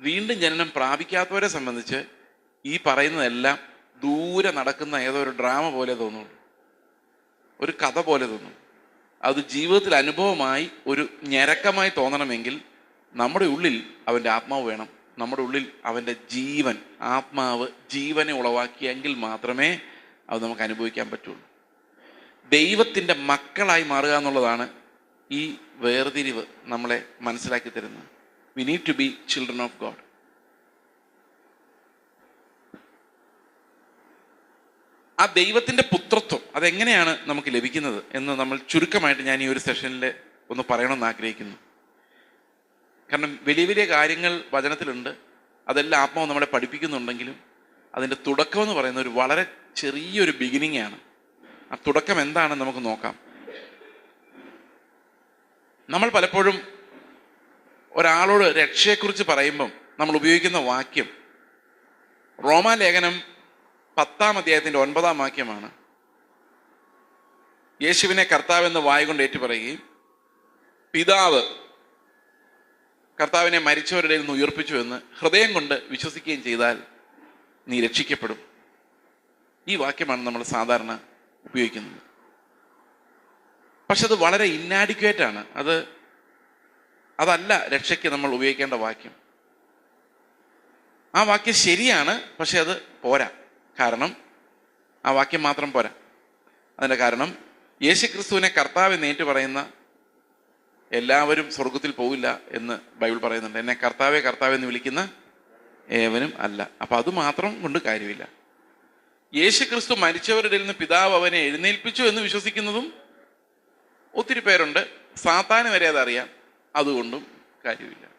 വീണ്ടും ജനനം പ്രാപിക്കാത്തവരെ സംബന്ധിച്ച് ഈ പറയുന്നതെല്ലാം ദൂരെ നടക്കുന്ന ഏതോ ഒരു ഡ്രാമ പോലെ തോന്നുള്ളൂ ഒരു കഥ പോലെ തോന്നും അത് ജീവിതത്തിൽ അനുഭവമായി ഒരു ഞരക്കമായി തോന്നണമെങ്കിൽ നമ്മുടെ ഉള്ളിൽ അവന്റെ ആത്മാവ് വേണം. നമ്മുടെ ഉള്ളിൽ അവന്റെ ജീവൻ ആത്മാവ് ജീവനെ ഉളവാക്കിയെങ്കിൽ മാത്രമേ അത് നമുക്ക് അനുഭവിക്കാൻ പറ്റുള്ളൂ. ദൈവത്തിന്റെ മക്കളായി മാറുക എന്നുള്ളതാണ് ഈ വേർതിരിവ് നമ്മളെ മനസ്സിലാക്കി തരുന്നത്. We need to be children of God ആ ദൈവത്തിന്റെ പുത്രത്വം അതെങ്ങനെയാണ് നമുക്ക് ലഭിക്കുന്നത് എന്ന് നമ്മൾ ചുരുക്കമായിട്ട് ഞാൻ ഈ ഒരു സെഷനിൽ ഒന്ന് പറയണമെന്ന് ആഗ്രഹിക്കുന്നു. കാരണം വലിയ വലിയ കാര്യങ്ങൾ വചനത്തിലുണ്ട്. അതെല്ലാം ആത്മാവ് നമ്മളെ പഠിപ്പിക്കുന്നുണ്ടെങ്കിലും അതിന്റെ തുടക്കം എന്ന് പറയുന്ന ഒരു വളരെ ചെറിയൊരു ബിഗിനിങ് ആണ്. ആ തുടക്കം എന്താണെന്ന് നമുക്ക് നോക്കാം. നമ്മൾ പലപ്പോഴും ഒരാളോട് രക്ഷയെക്കുറിച്ച് പറയുമ്പം നമ്മൾ ഉപയോഗിക്കുന്ന വാക്യം. റോമാലേഖനം പത്താം അധ്യായത്തിന്റെ ഒൻപതാം വാക്യമാണ്. യേശുവിനെ കർത്താവെന്ന് വായുകൊണ്ട് ഏറ്റുപറയുകയും പിതാവ് കർത്താവിനെ മരിച്ചവരുടെ നിന്ന് ഉയർപ്പിച്ചു എന്ന് ഹൃദയം കൊണ്ട് വിശ്വസിക്കുകയും ചെയ്താൽ നീ രക്ഷിക്കപ്പെടും. ഈ വാക്യമാണ് നമ്മൾ സാധാരണ ഉപയോഗിക്കുന്നത്. പക്ഷെ അത് വളരെ ഇന്നാഡിക്വേറ്റ് ആണ്. അത് അതല്ല രക്ഷയ്ക്ക് നമ്മൾ ഉപയോഗിക്കേണ്ട വാക്യം. ആ വാക്യം ശരിയാണ് പക്ഷെ അത് പോരാ. കാരണം ആ വാക്യം മാത്രം പോരാ. അതിന്റെ കാരണം യേശു ക്രിസ്തുവിനെ കർത്താവ് നേറ്റു പറയുന്ന എല്ലാവരും സ്വർഗത്തിൽ പോവില്ല എന്ന് ബൈബിൾ പറയുന്നുണ്ട്. എന്നെ കർത്താവെ കർത്താവ് എന്ന് വിളിക്കുന്ന ഏവനും അല്ല. അപ്പം അത് മാത്രം കൊണ്ട് കാര്യമില്ല. യേശു ക്രിസ്തു മരിച്ചവരുടെ നിന്ന് പിതാവ് അവനെ എഴുന്നേൽപ്പിച്ചു എന്ന് വിശ്വസിക്കുന്നതും ഒത്തിരി പേരുണ്ട്. സാത്താന് വരെ അതറിയാം. അതുകൊണ്ടും കാര്യമില്ല.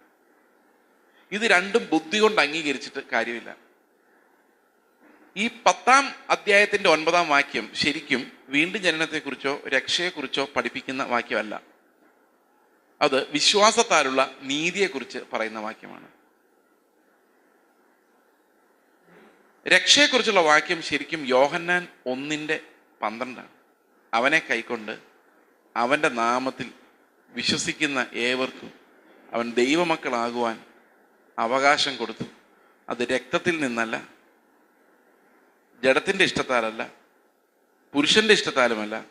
ഇത് രണ്ടും ബുദ്ധി കൊണ്ട് അംഗീകരിച്ചിട്ട് കാര്യമില്ല. ഈ പത്താം അധ്യായത്തിന്റെ ഒൻപതാം വാക്യം ശരിക്കും വീണ്ടും ജനനത്തെക്കുറിച്ചോ രക്ഷയെക്കുറിച്ചോ പഠിപ്പിക്കുന്ന വാക്യമല്ല. അത് വിശ്വാസത്താലുള്ള നീതിയെക്കുറിച്ച് പറയുന്ന വാക്യമാണ്. രക്ഷയെക്കുറിച്ചുള്ള വാക്യം ശരിക്കും യോഹന്നാൻ ഒന്നിന്റെ പന്ത്രണ്ടാണ്. അവനെ കൈക്കൊണ്ട് അവന്റെ നാമത്തിൽ വിശ്വസിക്കുന്ന ഏവർക്കും അവൻ ദൈവമക്കളാകുവാൻ അവകാശം കൊടുത്തു. അത് രക്തത്തിൽ നിന്നല്ല ജഡത്തിന്റെ ഇഷ്ടത്താലല്ല പുരുഷന്റെ ഇഷ്ടത്താലുമല്ല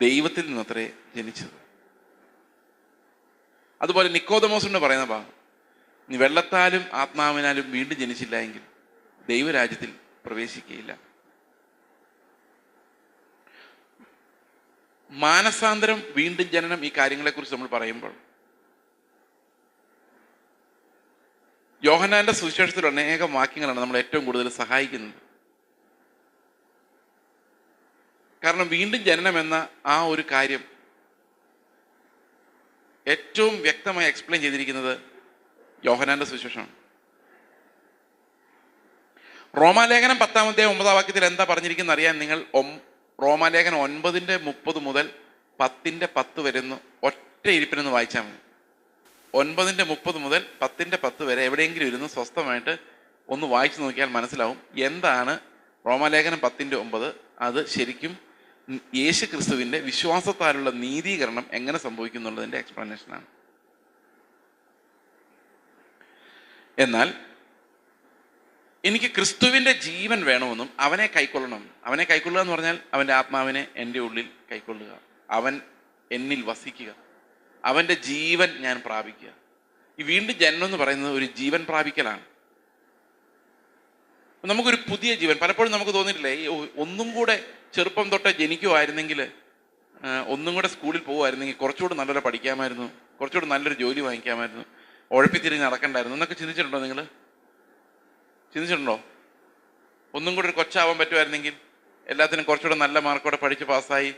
ദൈവത്തിൽ നിന്നത്രേ ജനിച്ചത്. അതുപോലെ നിക്കോദമോസിനോട് പറയുന്ന ഭാഗം നീ വെള്ളത്താലും ആത്മാവിനാലും വീണ്ടും ജനിച്ചില്ല എങ്കിൽ ദൈവരാജ്യത്തിൽ പ്രവേശിക്കുകയില്ല. മാനസാന്തരം വീണ്ടും ജനനം ഈ കാര്യങ്ങളെക്കുറിച്ച് നമ്മൾ പറയുമ്പോൾ. യോഹനാന്റെ സുവിശേഷത്തിൽ അനേകം വാക്യങ്ങളാണ് നമ്മൾ ഏറ്റവും കൂടുതൽ സഹായിക്കുന്നത്. കാരണം വീണ്ടും ജനനം എന്ന ആ ഒരു കാര്യം ഏറ്റവും വ്യക്തമായി എക്സ്പ്ലെയിൻ ചെയ്തിരിക്കുന്നത് യോഹനാന്റെ സുവിശേഷമാണ്. റോമാലേഖനം പത്താമത്തെ ഒമ്പതാം വാക്യത്തിൽ എന്താ പറഞ്ഞിരിക്കുന്നത് അറിയാൻ നിങ്ങൾ റോമാലേഖനം ഒൻപതിന്റെ മുപ്പത് മുതൽ പത്തിന്റെ പത്ത് വരുന്നു. ഒറ്റ ഇരിപ്പിനൊന്ന് വായിച്ചാൽ മതി. ഒൻപതിന്റെ മുപ്പത് മുതൽ പത്തിന്റെ പത്ത് വരെ എവിടെയെങ്കിലും ഇരുന്ന് സ്വസ്ഥമായിട്ട് ഒന്ന് വായിച്ചു നോക്കിയാൽ മനസ്സിലാവും എന്താണ് റോമാലേഖനം പത്തിന്റെ ഒമ്പത്. അത് ശരിക്കും യേശു ക്രിസ്തുവിന്റെ വിശ്വാസത്താലുള്ള നീതീകരണം എങ്ങനെ സംഭവിക്കുന്നുള്ളതിന്റെ എക്സ്പ്ലനേഷനാണ് എന്നാൽ എനിക്ക് ക്രിസ്തുവിന്റെ ജീവൻ വേണമെന്നും അവനെ കൈക്കൊള്ളണം. അവനെ കൈക്കൊള്ളുക എന്ന് പറഞ്ഞാൽ അവന്റെ ആത്മാവിനെ എന്റെ ഉള്ളിൽ കൈക്കൊള്ളുക. അവൻ എന്നിൽ വസിക്കുക. അവന്റെ ജീവൻ ഞാൻ പ്രാപിക്കുക. ഈ വീണ്ടും ജന്മം എന്ന് പറയുന്നത് ഒരു ജീവൻ പ്രാപിക്കലാണ്. നമുക്കൊരു പുതിയ ജീവൻ. പലപ്പോഴും നമുക്ക് തോന്നിയിട്ടില്ലേ ഒന്നും കൂടെ ചെറുപ്പം തൊട്ടേ ജനിക്കുമായിരുന്നെങ്കിൽ ഒന്നും കൂടെ സ്കൂളിൽ പോകുമായിരുന്നെങ്കിൽ കുറച്ചുകൂടെ നല്ലപോലെ പഠിക്കാമായിരുന്നു കുറച്ചുകൂടെ നല്ലൊരു ജോലി വാങ്ങിക്കാമായിരുന്നു ഉഴപ്പിത്തിരിഞ്ഞ് നടക്കണ്ടായിരുന്നു എന്നൊക്കെ ചിന്തിച്ചിട്ടുണ്ടോ നിങ്ങൾ? ചിന്തിച്ചിട്ടുണ്ടോ? ഒന്നും കൂടെ ഒരു കൊച്ചാവാൻ പറ്റുമായിരുന്നെങ്കിൽ എല്ലാത്തിനും കുറച്ചുകൂടെ നല്ല മാർക്കോടെ പഠിച്ച് പാസ്സായി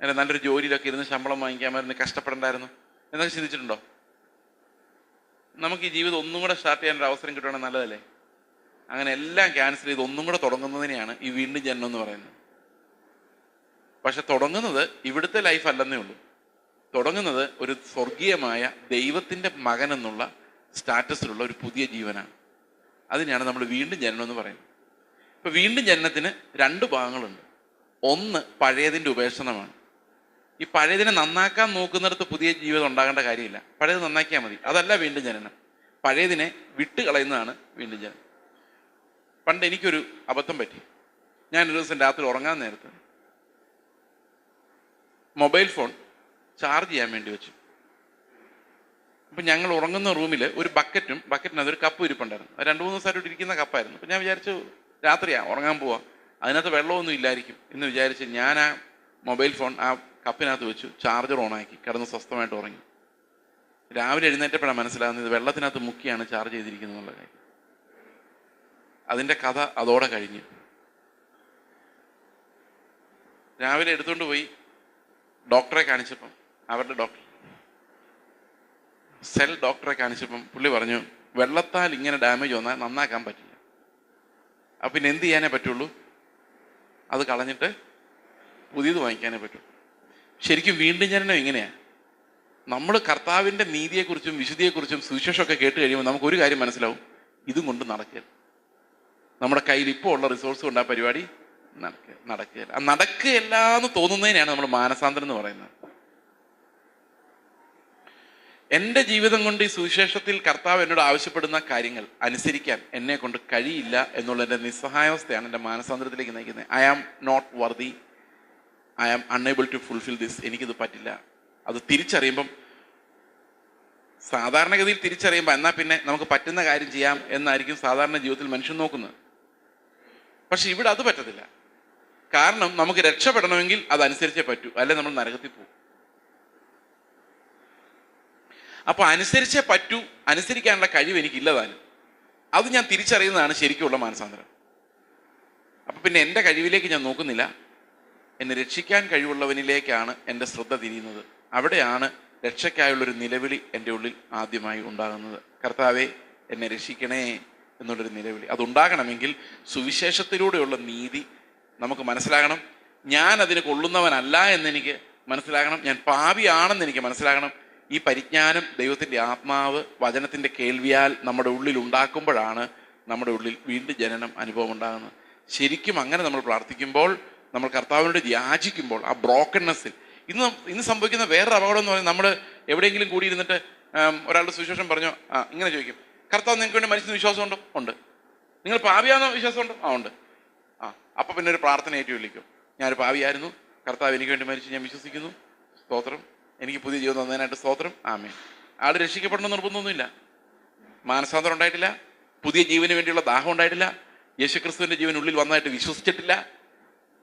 അങ്ങനെ നല്ലൊരു ജോലിയിലൊക്കെ ഇരുന്ന് ശമ്പളം വാങ്ങിക്കാമായിരുന്നു കഷ്ടപ്പെടണ്ടായിരുന്നു എന്നൊക്കെ ചിന്തിച്ചിട്ടുണ്ടോ? നമുക്ക് ഈ ജീവിതം ഒന്നും കൂടെ സ്റ്റാർട്ട് ചെയ്യാൻ ഒരു അവസരം കിട്ടുകയാണെങ്കിൽ നല്ലതല്ലേ? അങ്ങനെ എല്ലാം ക്യാൻസൽ ചെയ്ത് ഒന്നും കൂടെ തുടങ്ങുന്നതിനെയാണ് ഈ വീണ്ടും ജന്മം എന്ന് പറയുന്നത്. പക്ഷെ തുടങ്ങുന്നത് ഇവിടുത്തെ ലൈഫ് അല്ലെന്നേ ഉള്ളൂ. തുടങ്ങുന്നത് ഒരു സ്വർഗീയമായ ദൈവത്തിന്റെ മകൻ എന്നുള്ള സ്റ്റാറ്റസിലുള്ള ഒരു പുതിയ ജീവനാണ്. അതിനെയാണ് നമ്മൾ വീണ്ടും ജനനം എന്ന് പറയുന്നത്. ഇപ്പൊ വീണ്ടും ജനനത്തിന് രണ്ട് ഭാഗങ്ങളുണ്ട്. ഒന്ന് പഴയതിന്റെ ഉപേക്ഷണമാണ്. ഈ പഴയതിനെ നന്നാക്കാൻ നോക്കുന്നിടത്ത് പുതിയ ജീവിതം ഉണ്ടാകേണ്ട കാര്യമില്ല. പഴയത് നന്നാക്കിയാൽ മതി. അതല്ല വീണ്ടും ജനനം. പഴയതിനെ വിട്ട് കളയുന്നതാണ് വീണ്ടും ജനനം. പണ്ട് എനിക്കൊരു അബദ്ധം പറ്റി. ഞാൻ ഒരു ദിവസം രാത്രി ഉറങ്ങാൻ നേരത്ത് മൊബൈൽ ഫോൺ ചാർജ് ചെയ്യാൻ വേണ്ടി വെച്ചു. അപ്പം ഞങ്ങൾ ഉറങ്ങുന്ന റൂമിൽ ഒരു ബക്കറ്റും ബക്കറ്റിനകത്ത് ഒരു കപ്പ് ഇരിപ്പുണ്ടായിരുന്നു. അത് രണ്ട് മൂന്ന് ദിവസമായിട്ട് ഇരിക്കുന്ന കപ്പായിരുന്നു. അപ്പം ഞാൻ വിചാരിച്ചു രാത്രിയാ ഉറങ്ങാൻ പോവാം. അതിനകത്ത് വെള്ളമൊന്നും ഇല്ലായിരിക്കും എന്ന് വിചാരിച്ച് ഞാൻ ആ മൊബൈൽ ഫോൺ ആ കപ്പിനകത്ത് വെച്ചു ചാർജർ ഓണാക്കി കിടന്ന് സ്വസ്ഥമായിട്ട് ഉറങ്ങി. രാവിലെ എഴുന്നേറ്റപ്പോഴാണ് മനസ്സിലാകുന്നത് വെള്ളത്തിനകത്ത് മുക്കിയാണ് ചാർജ് ചെയ്തിരിക്കുന്നത് എന്നുള്ള കാര്യം. അതിന്റെ കഥ അതോടെ കഴിഞ്ഞു. രാവിലെ എടുത്തുകൊണ്ട് പോയി ഡോക്ടറെ കാണിച്ചപ്പം അവരുടെ ഡോക്ടർ സെൽ ഡോക്ടറെ കാണിച്ചപ്പം പുള്ളി പറഞ്ഞു വെള്ളത്താൽ ഇങ്ങനെ ഡാമേജ് വന്നാൽ നന്നാക്കാൻ പറ്റില്ല. അപ്പം പിന്നെ എന്ത് ചെയ്യാനേ പറ്റുള്ളൂ? അത് കളഞ്ഞിട്ട് പുതിയത് വാങ്ങിക്കാനേ പറ്റുള്ളൂ. ശരിക്കും വീണ്ടും ജനനം ഇങ്ങനെയാണ് നമ്മൾ കർത്താവിന്റെ നീതിയെക്കുറിച്ചും വിശുദ്ധിയെക്കുറിച്ചും സുവിശേഷമൊക്കെ കേട്ട് കഴിയുമ്പോൾ നമുക്ക് ഒരു കാര്യം മനസ്സിലാവും. ഇതും കൊണ്ട് നടക്കുക നമ്മുടെ കയ്യിൽ ഇപ്പോൾ ഉള്ള റിസോഴ്സ് കൊണ്ട് ആ പരിപാടി നടക്കുക നടക്കുക ആ നടക്കുകയില്ല എന്ന് തോന്നുന്നതിനാണ് നമ്മൾ മാനസാന്തരം എന്ന് പറയുന്നത്. എന്റെ ജീവിതം കൊണ്ട് ഈ സുവിശേഷത്തിൽ കർത്താവ് എന്നോട് ആവശ്യപ്പെടുന്ന കാര്യങ്ങൾ അനുസരിക്കാൻ എന്നെ കൊണ്ട് കഴിയില്ല എന്നുള്ള എന്റെ നിസ്സഹായാവസ്ഥയാണ് എന്റെ മാനസാന്തരത്തിലേക്ക് നയിക്കുന്നത്. I am not worthy I am unable to fulfil this എനിക്കിത് പറ്റില്ല. അത് തിരിച്ചറിയുമ്പം സാധാരണഗതിയിൽ തിരിച്ചറിയുമ്പോൾ എന്നാൽ പിന്നെ നമുക്ക് പറ്റുന്ന കാര്യം ചെയ്യാം എന്നായിരിക്കും സാധാരണ ജീവിതത്തിൽ മനുഷ്യൻ നോക്കുന്നത്. പക്ഷെ ഇവിടെ അത് പറ്റത്തില്ല. കാരണം നമുക്ക് രക്ഷപ്പെടണമെങ്കിൽ അതനുസരിച്ചേ പറ്റൂ. അല്ലെ നമ്മൾ നരകത്തിൽ പോകും. അപ്പൊ അനുസരിച്ചേ പറ്റൂ അനുസരിക്കാനുള്ള കഴിവ് എനിക്കില്ലതാനും അത് ഞാൻ തിരിച്ചറിയുന്നതാണ് ശരിക്കുള്ള മാനസാന്തരം. അപ്പൊ പിന്നെ എന്റെ കഴിവിലേക്ക് ഞാൻ നോക്കുന്നില്ല. എന്നെ രക്ഷിക്കാൻ കഴിവുള്ളവനിലേക്കാണ് എന്റെ ശ്രദ്ധ തിരിയുന്നത്. അവിടെയാണ് രക്ഷയ്ക്കായുള്ളൊരു നിലവിളി എന്റെ ഉള്ളിൽ ആദ്യമായി ഉണ്ടാകുന്നത്. കർത്താവെ എന്നെ രക്ഷിക്കണേ എന്നുള്ളൊരു നിലവിളി. അതുണ്ടാകണമെങ്കിൽ സുവിശേഷത്തിലൂടെയുള്ള നീതി നമുക്ക് മനസ്സിലാകണം. ഞാൻ അതിന് കൊള്ളുന്നവനല്ല എന്നെനിക്ക് മനസ്സിലാകണം. ഞാൻ പാപിയാണെന്ന് എനിക്ക് മനസ്സിലാകണം. ഈ പരിജ്ഞാനം ദൈവത്തിന്റെ ആത്മാവ് വചനത്തിന്റെ കേൾവിയാൽ നമ്മുടെ ഉള്ളിൽ ഉണ്ടാക്കുമ്പോഴാണ് നമ്മുടെ ഉള്ളിൽ വീണ്ടും ജനനം അനുഭവം ഉണ്ടാകുന്നത്. ശരിക്കും അങ്ങനെ നമ്മൾ പ്രാർത്ഥിക്കുമ്പോൾ നമ്മൾ കർത്താവിനോട് യാചിക്കുമ്പോൾ ആ ബ്രോക്കൺനെസ്സിൽ ഇന്ന് ഇന്ന് സംഭവിക്കുന്ന വേറൊരു അപകടം എന്ന് പറയുന്നത് നമ്മൾ എവിടെയെങ്കിലും കൂടിയിരുന്നിട്ട് ഒരാളുടെ സുവിശേഷം പറഞ്ഞോ? ആ ഇങ്ങനെ ചോദിക്കും. കർത്താവ് നിങ്ങൾക്ക് വേണ്ടി മനുഷ്യന് വിശ്വാസമുണ്ടോ? ഉണ്ട്. നിങ്ങൾ പാവിയാണെന്ന വിശ്വാസമുണ്ടോ? ആ ഉണ്ട്. ആ അപ്പം പിന്നെ ഒരു പ്രാർത്ഥന ഏറ്റു വിളിക്കും. ഞാനൊരു പാവിയായിരുന്നു കർത്താവ് എനിക്ക് വേണ്ടി മരിച്ചു. ഞാൻ വിശ്വസിക്കുന്നു. സ്തോത്രം. എനിക്ക് പുതിയ ജീവിതം തന്നതിനായിട്ട് സ്തോത്രം. ആമേ ആൾ രക്ഷിക്കപ്പെടണമെന്ന് നിർബന്ധമൊന്നുമില്ല. മാനസാന്തരം ഉണ്ടായിട്ടില്ല. പുതിയ ജീവന് വേണ്ടിയുള്ള ദാഹം ഉണ്ടായിട്ടില്ല. യേശുക്രിസ്തുവിന്റെ ജീവൻ ഉള്ളിൽ വന്നതായിട്ട് വിശ്വസിച്ചിട്ടില്ല.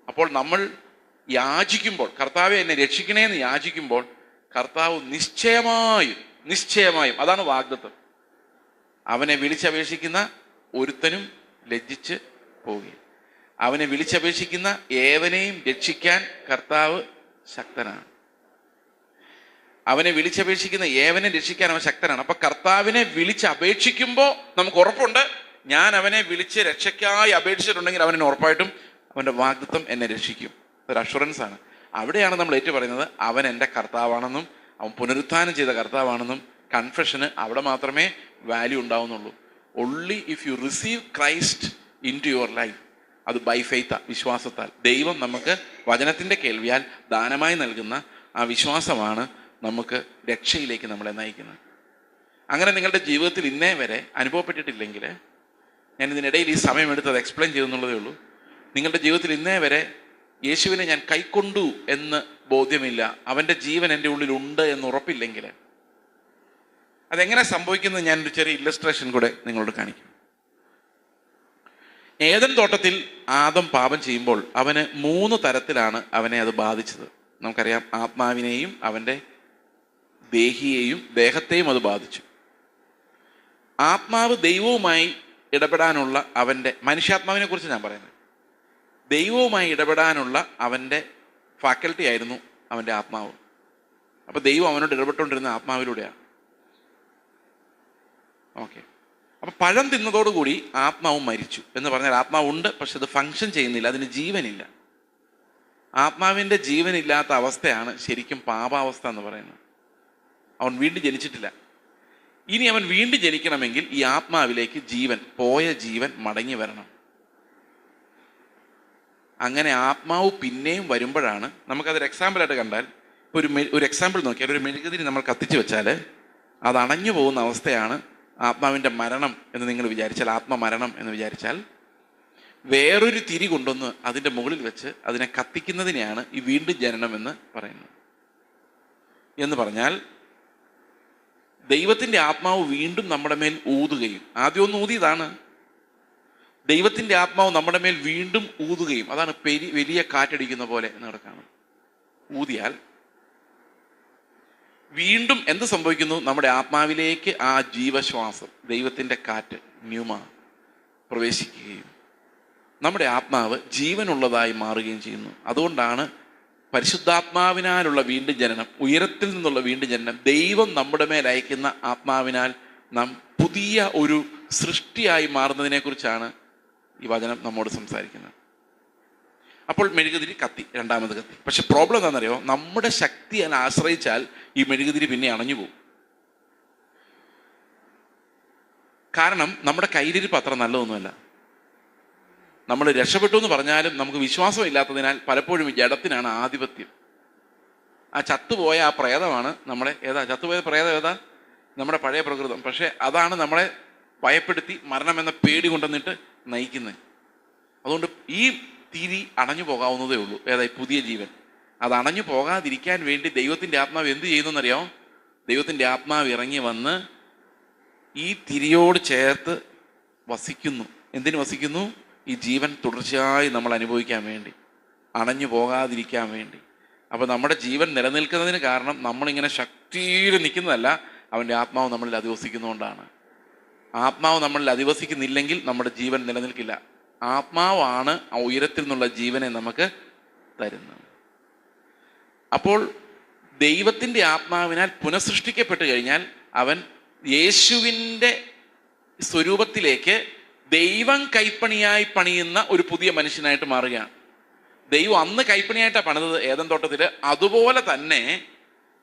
അപ്പോൾ നമ്മൾ യാചിക്കുമ്പോൾ കർത്താവെ എന്നെ രക്ഷിക്കണേ എന്ന് യാചിക്കുമ്പോൾ കർത്താവ് നിശ്ചയമായും നിശ്ചയമായും അതാണ് വാഗ്ദത്വം അവനെ വിളിച്ചപേക്ഷിക്കുന്ന ഒരുത്തനും ലജ്ജിച്ച് പോവുകയും അവനെ വിളിച്ചപേക്ഷിക്കുന്ന ഏവനെയും രക്ഷിക്കാൻ കർത്താവ് ശക്തനാണ്. അവനെ വിളിച്ചപേക്ഷിക്കുന്ന ഏവനെ രക്ഷിക്കാൻ അവൻ ശക്തനാണ്. അപ്പൊ കർത്താവിനെ വിളിച്ച് അപേക്ഷിക്കുമ്പോൾ നമുക്ക് ഉറപ്പുണ്ട്. ഞാൻ അവനെ വിളിച്ച് രക്ഷയ്ക്കായി അപേക്ഷിച്ചിട്ടുണ്ടെങ്കിൽ അവനെ ഉറപ്പായിട്ടും അവന്റെ വാഗ്ദത്വം എന്നെ രക്ഷിക്കും. ഒരു അഷുറൻസ് ആണ്. അവിടെയാണ് നമ്മൾ ഏറ്റു പറയുന്നത് അവൻ എന്റെ കർത്താവാണെന്നും അവൻ പുനരുത്ഥാനം ചെയ്ത കർത്താവാണെന്നും കൺഫെഷന് അവിടെ മാത്രമേ value ഉണ്ടാവുന്നുള്ളൂ. Only if you receive Christ in to your life അത് ബൈ ഫെയ്ത്ത വിശ്വാസത്താൽ. ദൈവം നമുക്ക് വചനത്തിന്റെ കേൾവിയാൽ ദാനമായി നൽകുന്ന ആ വിശ്വാസമാണ് നമുക്ക് രക്ഷയിലേക്ക് നമ്മളെ നയിക്കുന്നത്. അങ്ങനെ നിങ്ങളുടെ ജീവിതത്തിൽ ഇന്നേ വരെ അനുഭവപ്പെട്ടിട്ടില്ലെങ്കിൽ ഞാൻ ഇതിനിടയിൽ ഈ സമയമെടുത്ത് അത് എക്സ്പ്ലെയിൻ ചെയ്തെന്നുള്ളതേ ഉള്ളൂ. നിങ്ങളുടെ ജീവിതത്തിൽ ഇന്നേ വരെ യേശുവിനെ ഞാൻ കൈക്കൊണ്ടു എന്ന് ബോധ്യമില്ല. അവന്റെ ജീവൻ എന്റെ ഉള്ളിലുണ്ട് എന്ന് ഉറപ്പില്ലെങ്കിൽ അതെങ്ങനെ സംഭവിക്കുന്നത് ഞാനൊരു ചെറിയ ഇല്ലസ്ട്രേഷൻ കൂടെ നിങ്ങളോട് കാണിക്കും. ഏതൻ തോട്ടത്തിൽ ആദം പാപം ചെയ്യുമ്പോൾ അവന് മൂന്ന് തരത്തിലാണ് അവനെ അത് ബാധിച്ചത്. നമുക്കറിയാം ആത്മാവിനെയും അവന്റെ ദേഹിയെയും ദേഹത്തെയും അത് ബാധിച്ചു. ആത്മാവ് ദൈവവുമായി ഇടപെടാനുള്ള അവന്റെ മനുഷ്യാത്മാവിനെ കുറിച്ച് ഞാൻ പറയുന്നത്. ദൈവവുമായി ഇടപെടാനുള്ള അവന്റെ ഫാക്കൽറ്റി ആയിരുന്നു അവന്റെ ആത്മാവ്. അപ്പൊ ദൈവം അവനോട് ഇടപെട്ടുകൊണ്ടിരുന്ന ആത്മാവിലൂടെയാണ്. ഓക്കെ അപ്പൊ പഴം തിന്നതോടുകൂടി ആത്മാവ് മരിച്ചു എന്ന് പറഞ്ഞാൽ ആത്മാവ് ഉണ്ട് പക്ഷെ അത് ഫങ്ഷൻ ചെയ്യുന്നില്ല അതിന് ജീവനില്ല. ആത്മാവിന്റെ ജീവനില്ലാത്ത അവസ്ഥയാണ് ശരിക്കും പാപാവസ്ഥ എന്ന് പറയുന്നത്. അവൻ വീണ്ടും ജനിച്ചിട്ടില്ല. ഇനി അവൻ വീണ്ടും ജനിക്കണമെങ്കിൽ ഈ ആത്മാവിലേക്ക് ജീവൻ പോയ ജീവൻ മടങ്ങി വരണം. അങ്ങനെ ആത്മാവ് പിന്നെയും വരുമ്പോഴാണ് നമുക്കതൊരു എക്സാമ്പിളായിട്ട് കണ്ടാൽ ഒരു ഒരു എക്സാമ്പിൾ നോക്കിയാൽ ഒരു മെഴുകുതിരി നമ്മൾ കത്തിച്ചു വെച്ചാൽ അത് അണഞ്ഞു പോകുന്ന അവസ്ഥയാണ് ആത്മാവിന്റെ മരണം എന്ന് നിങ്ങൾ വിചാരിച്ചാൽ ആത്മമരണം എന്ന് വിചാരിച്ചാൽ വേറൊരു തിരി കൊണ്ടൊന്ന് അതിന്റെ മുകളിൽ വെച്ച് അതിനെ കത്തിക്കുന്നതിനെയാണ് ഈ വീണ്ടും ജനനം എന്ന് പറയുന്നത്. എന്ന് പറഞ്ഞാൽ ദൈവത്തിന്റെ ആത്മാവ് വീണ്ടും നമ്മുടെ മേൽ ഊതുകയും. ഒന്ന് ഊതിയതാണ്. ദൈവത്തിന്റെ ആത്മാവ് നമ്മുടെ മേൽ വീണ്ടും ഊതുകയും. അതാണ് പെരി വലിയ കാറ്റടിക്കുന്ന പോലെ എന്ന് കിടക്കാണ് ഊതിയാൽ വീണ്ടും എന്ത് സംഭവിക്കുന്നു? നമ്മുടെ ആത്മാവിലേക്ക് ആ ജീവശ്വാസം ദൈവത്തിന്റെ കാറ്റ് ന്യൂമ പ്രവേശിക്കുകയും. നമ്മുടെ ആത്മാവ് ജീവനുള്ളതായി മാറുകയും ചെയ്യുന്നു. അതുകൊണ്ടാണ് പരിശുദ്ധാത്മാവിനാലുള്ള വീണ്ടും ജനനം ഉയരത്തിൽ നിന്നുള്ള വീണ്ടും ജനനം ദൈവം നമ്മുടെ മേൽ അയക്കുന്ന ആത്മാവിനാൽ നാം പുതിയ ഒരു സൃഷ്ടിയായി മാറുന്നതിനെക്കുറിച്ചാണ് ഈ വചനം നമ്മോട് സംസാരിക്കുന്നത്. അപ്പോൾ മെഴുകുതിരി കത്തി രണ്ടാമത് കത്തി. പക്ഷെ പ്രോബ്ലം എന്താണെന്നറിയോ? നമ്മുടെ ശക്തി അതിനെ ആശ്രയിച്ചാൽ ഈ മെഴുകുതിരി പിന്നെ അണഞ്ഞു പോകും. കാരണം നമ്മുടെ കയ്യിലിരിപ്പ് പത്രം നല്ലതൊന്നുമല്ല. നമ്മൾ രക്ഷപ്പെട്ടു എന്ന് പറഞ്ഞാലും നമുക്ക് വിശ്വാസം ഇല്ലാത്തതിനാൽ പലപ്പോഴും ജഡത്തിനാണ് ആധിപത്യം. ആ ചത്തുപോയ ആ പ്രേതമാണ് നമ്മളെ ഏതാ ചത്തുപോയ പ്രേതം ഏതാ? നമ്മുടെ പഴയ പ്രകൃതം. പക്ഷേ അതാണ് നമ്മളെ ഭയപ്പെടുത്തി മരണമെന്ന പേടി കൊണ്ടുവന്നിട്ട് നയിക്കുന്നത് അതുകൊണ്ട് ഈ തിരി അണഞ്ഞു പോകാവുന്നതേ ഉള്ളൂ. ഏതായി പുതിയ ജീവൻ. അത് അണഞ്ഞു പോകാതിരിക്കാൻ വേണ്ടി ദൈവത്തിന്റെ ആത്മാവ് എന്ത് ചെയ്യുന്നറിയാമോ ദൈവത്തിന്റെ ആത്മാവ് ഇറങ്ങി വന്ന് ഈ തിരിയോട് ചേർത്ത് വസിക്കുന്നു. എന്തിനു വസിക്കുന്നു? ഈ ജീവൻ തുടർച്ചയായി നമ്മൾ അനുഭവിക്കാൻ വേണ്ടി അണഞ്ഞു പോകാതിരിക്കാൻ വേണ്ടി. അപ്പോൾ നമ്മുടെ ജീവൻ നിലനിൽക്കുന്നതിന് കാരണം നമ്മളിങ്ങനെ ശക്തിയിൽ നിൽക്കുന്നതല്ല അവന്റെ ആത്മാവ് നമ്മളിൽ അധിവസിക്കുന്നതുകൊണ്ടാണ്. ആത്മാവ് നമ്മളിൽ അധിവസിക്കുന്നില്ലെങ്കിൽ നമ്മുടെ ജീവൻ നിലനിൽക്കില്ല. ആത്മാവാണ് ആ ഉയരത്തിൽ നിന്നുള്ള ജീവനെ നമുക്ക് തരുന്നത്. അപ്പോൾ ദൈവത്തിന്റെ ആത്മാവിനാൽ പുനഃസൃഷ്ടിക്കപ്പെട്ട് കഴിഞ്ഞാൽ അവൻ യേശുവിന്റെ സ്വരൂപത്തിലേക്ക് ദൈവം കൈപ്പണിയായി പണിയുന്ന ഒരു പുതിയ മനുഷ്യനായിട്ട് മാറുകയാണ്. ദൈവം അന്ന് കൈപ്പണിയായിട്ടാണ് പണിതത് ഏതൻ തോട്ടത്തിൽ അതുപോലെ തന്നെ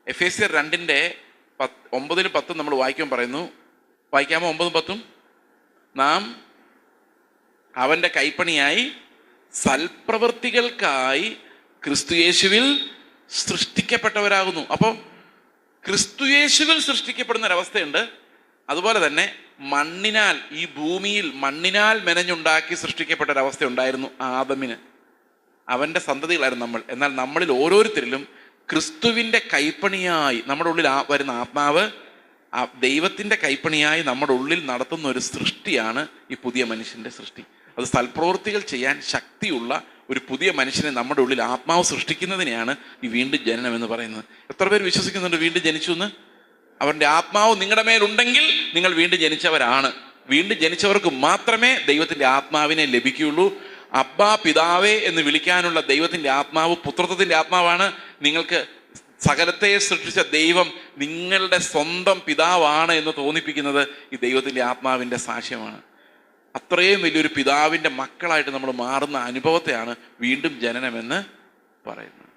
എഫ് എസ് സി രണ്ടിന്റെ പത്ത് ഒമ്പതിനും പത്തും നമ്മൾ വായിക്കാൻ പറയുന്നു. വായിക്കാമോ ഒമ്പതും പത്തും? നാം അവന്റെ കൈപ്പണിയായി സൽപ്രവൃത്തികൾക്കായി ക്രിസ്തുയേശുവിൽ സൃഷ്ടിക്കപ്പെട്ടവരാകുന്നു. അപ്പോൾ ക്രിസ്തുയേശുവിൽ സൃഷ്ടിക്കപ്പെടുന്ന ഒരവസ്ഥയുണ്ട് അതുപോലെ തന്നെ മണ്ണിനാൽ ഈ ഭൂമിയിൽ മണ്ണിനാൽ മെനഞ്ഞുണ്ടാക്കി സൃഷ്ടിക്കപ്പെട്ട ഒരവസ്ഥ ഉണ്ടായിരുന്നു ആദമിന്. അവന്റെ സന്തതികളായിരുന്നു നമ്മൾ. എന്നാൽ നമ്മളിൽ ഓരോരുത്തരിലും ക്രിസ്തുവിന്റെ കൈപ്പണിയായി നമ്മുടെ ഉള്ളിൽ ആ വരുന്ന ആത്മാവ് ആ ദൈവത്തിന്റെ കൈപ്പണിയായി നമ്മുടെ ഉള്ളിൽ നടത്തുന്ന ഒരു സൃഷ്ടിയാണ് ഈ പുതിയ മനുഷ്യന്റെ സൃഷ്ടി. അത് സൽപ്രവൃത്തികൾ ചെയ്യാൻ ശക്തിയുള്ള ഒരു പുതിയ മനുഷ്യനെ നമ്മുടെ ഉള്ളിൽ ആത്മാവ് സൃഷ്ടിക്കുന്നതിനെയാണ് ഈ വീണ്ടും ജനനം എന്ന് പറയുന്നത്. എത്ര പേര് വിശ്വസിക്കുന്നുണ്ട് വീണ്ടും ജനിച്ചു എന്ന്? അവരുടെ ആത്മാവ് നിങ്ങളുടെ മേലുണ്ടെങ്കിൽ നിങ്ങൾ വീണ്ടും ജനിച്ചവരാണ്. വീണ്ടും ജനിച്ചവർക്ക് മാത്രമേ ദൈവത്തിന്റെ ആത്മാവിനെ ലഭിക്കുകയുള്ളൂ. അബ്ബാ പിതാവേ എന്ന് വിളിക്കാനുള്ള ദൈവത്തിന്റെ ആത്മാവ് പുത്രത്വത്തിന്റെ ആത്മാവാണ്. നിങ്ങൾക്ക് സകലത്തെ സൃഷ്ടിച്ച ദൈവം നിങ്ങളുടെ സ്വന്തം പിതാവാണ് എന്ന് തോന്നിപ്പിക്കുന്നത് ഈ ദൈവത്തിന്റെ ആത്മാവിന്റെ സാക്ഷ്യമാണ്. അത്രയും വലിയൊരു പിതാവിന്റെ മക്കളായിട്ട് നമ്മൾ മാറുന്ന അനുഭവത്തെയാണ് വീണ്ടും ജനനമെന്ന് പറയുന്നത്.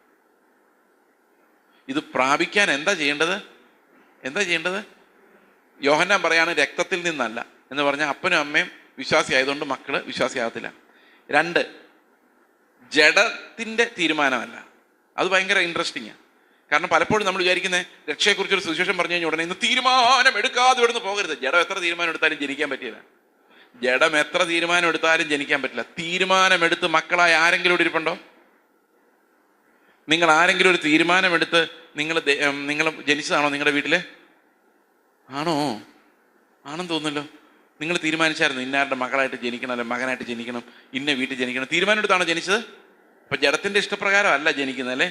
ഇത് പ്രാപിക്കാൻ എന്താ ചെയ്യേണ്ടത്? എന്താ ചെയ്യേണ്ടത്? യോഹന്നാൻ പറയാണ് രക്തത്തിൽ നിന്നല്ല. എന്ന് പറഞ്ഞാൽ അപ്പനും അമ്മയും വിശ്വാസി ആയതുകൊണ്ട് മക്കൾ വിശ്വാസിയാകത്തില്ല രണ്ട് ജഡത്തിന്റെ തീരുമാനമല്ല. അത് ഭയങ്കര ഇൻട്രസ്റ്റിംഗാണ് കാരണം പലപ്പോഴും നമ്മൾ വിചാരിക്കുന്നത് രക്ഷയെക്കുറിച്ചൊരു സുവിശേഷം പറഞ്ഞു കഴിഞ്ഞാൽ ഉടനെ ഇന്ന് തീരുമാനം എടുക്കാതെ ഇവിടുന്ന് പോകരുത്. ജഡം എത്ര തീരുമാനം എടുത്താലും ജനിക്കാൻ പറ്റില്ല. ജഡം എത്ര തീരുമാനം എടുത്താലും ജനിക്കാൻ പറ്റില്ല. തീരുമാനമെടുത്ത് മക്കളായ ആരെങ്കിലും ഇവിടെ ഇരിപ്പുണ്ടോ? നിങ്ങൾ ആരെങ്കിലും ഒരു തീരുമാനമെടുത്ത് നിങ്ങൾ നിങ്ങൾ ജനിച്ചതാണോ നിങ്ങളുടെ വീട്ടിൽ? ആണോ? ആണെന്ന് തോന്നുന്നല്ലോ. നിങ്ങൾ തീരുമാനിച്ചായിരുന്നു ഇന്നാരുടെ മകളായിട്ട് ജനിക്കണം അല്ലെ മകനായിട്ട് ജനിക്കണം ഇന്ന വീട്ടിൽ ജനിക്കണം. തീരുമാനം എടുത്താണോ ജനിച്ചത്? അപ്പൊ ജഡത്തിന്റെ ഇഷ്ടപ്രകാരം അല്ല ജനിക്കുന്നത് അല്ലേ?